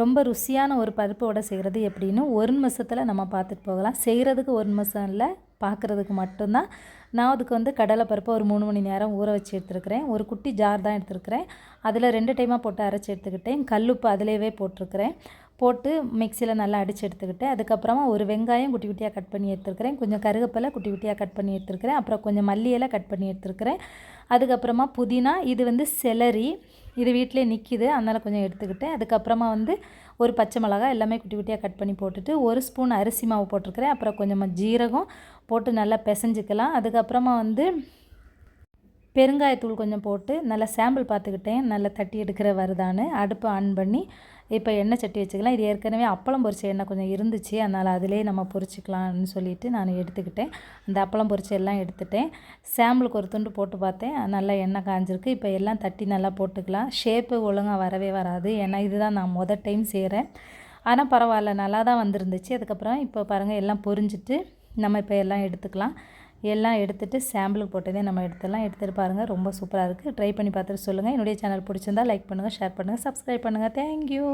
ரொம்ப ருசியான ஒரு பருப்பு வடை செய்கிறது எப்படின்னு ஒரு நிமிஷத்தில் நம்ம பார்த்துட்டு போகலாம். செய்கிறதுக்கு ஒரு நிமிஷம் இல்லை பார்க்குறதுக்கு மட்டும்தான். நான் அதுக்கு வந்து கடலைப்பருப்பை ஒரு மூணு மணி நேரம் ஊற வச்சு எடுத்துருக்கிறேன். ஒரு குட்டி ஜார் தான் எடுத்துருக்கிறேன். அதில் ரெண்டு டைமாக போட்டு அரைச்சி எடுத்துக்கிட்டேன். கல்லுப்பு அதிலேயே போட்டிருக்கிறேன். போட்டு மிக்சியில் நல்லா அடித்து எடுத்துக்கிட்டேன் அதுக்கப்புறமா ஒரு வெங்காயம் குட்டி குட்டியாக கட் பண்ணி எடுத்துருக்கிறேன். கொஞ்சம் கருவேப்பிலை குட்டி குட்டியாக கட் பண்ணி எடுத்துருக்கிறேன். அப்புறம் கொஞ்சம் மல்லியெல்லாம் கட் பண்ணி எடுத்துருக்கிறேன். அதுக்கப்புறமா புதினா இது வந்து செலரி இது வீட்டிலே நிற்கிது அதனால் கொஞ்சம் எடுத்துக்கிட்டேன். அதுக்கப்புறமா வந்து ஒரு பச்சை மிளகா எல்லாமே குட்டி குட்டியாக கட் பண்ணி போட்டுட்டு ஒரு ஸ்பூன் அரிசி மாவு போட்டிருக்கிறேன். அப்புறம் கொஞ்சமாக ஜீரகம் போட்டு நல்லா பிசைஞ்சிக்கலாம். அதுக்கப்புறமா வந்து பெருங்காயத்தூள் கொஞ்சம் போட்டு நல்லா சாம்பிள் பார்த்துக்கிட்டேன். நல்லா தட்டி எடுக்கிற வருதான்னு அடுப்பை ஆன் பண்ணி இப்போ எண்ணெய் சட்டி வச்சுக்கலாம். இது ஏற்கனவே அப்பளம் பொரிச்ச எண்ணெய் கொஞ்சம் இருந்துச்சு. அதனால் அதிலே நம்ம பொரிச்சிக்கலாம்னு சொல்லிட்டு நான் எடுத்துக்கிட்டேன். அந்த அப்பளம் பொரிச்ச எல்லாம் எடுத்துட்டேன். சாம்பிளுக்கு ஒரு துண்டு போட்டு பார்த்தேன். நல்லா எண்ணெய் காஞ்சிருக்கு. இப்போ எல்லாம் தட்டி நல்லா போட்டுக்கலாம். ஷேப்பு ஒழுங்காக வரவே வராது. ஏன்னா இதுதான் நான் மொதல் டைம் செய்கிறேன் ஆனால் பரவாயில்ல. நல்லா தான் வந்துருந்துச்சு. அதுக்கப்புறம் இப்போ பாருங்கள் எல்லாம் பொரிஞ்சிட்டு நம்ம இப்போ எல்லாம் எடுத்துக்கலாம். எல்லாம் எடுத்துகிட்டு சாம்பிளுக்கு போட்டதே நம்ம எடுத்துடலாம். எடுத்துகிட்டு பாருங்கள் ரொம்ப சூப்பராக இருக்குது ட்ரை பண்ணி பார்த்துட்டு சொல்லுங்கள் என்னுடைய சேனல் பிடிச்சிருந்தா லைக் பண்ணுங்கள் ஷேர் பண்ணுங்கள் சப்ஸ்கிரைப் பண்ணுங்கள் தேங்க்யூ